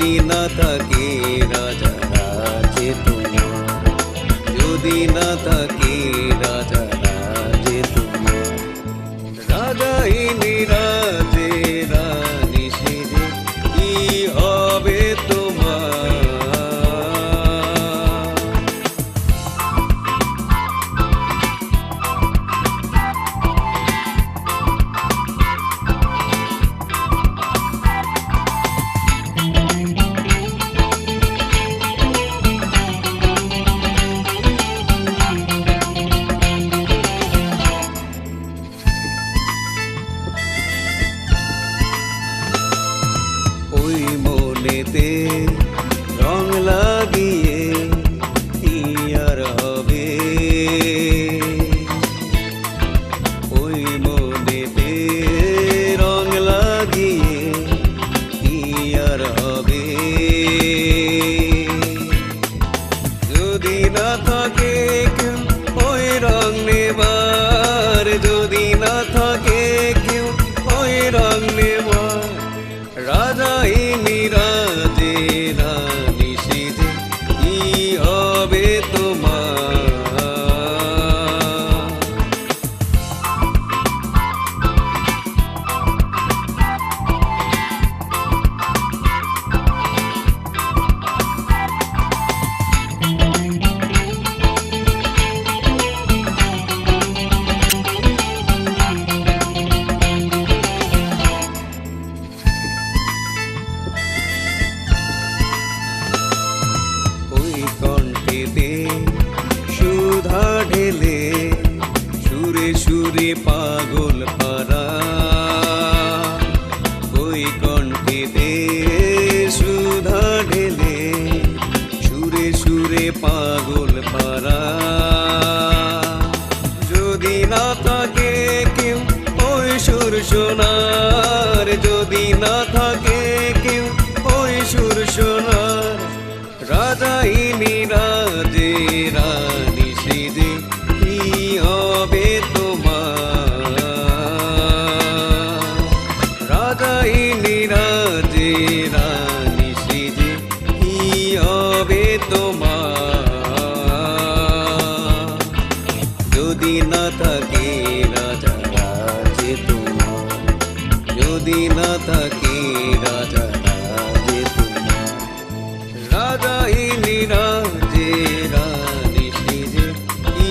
যদি না থাকে রাজা রাজে তোমার যদি না থাকে ওই মনেতে রং লাগিয়ে আর হবে? ওই মনেতে রং লাগিয়ে আর হবে? যদি না থাকে ওই রং নেবার সুরে পাগল পারা ওই কণ্ঠে দে সুধা ঢেলে সুরে সুরে পাগল পারা যদি না থাকে কেউ ওই সুর শোনার, যদি না থাকে কেউ ওই সুর শোনার। রাজাইনী রাজে যদি না থাকে রাজা, রাজে তোমার। যদি না থাকে রাজা, রাজে তোমার। রাজা ইনি রাজে, রানী সিজে কি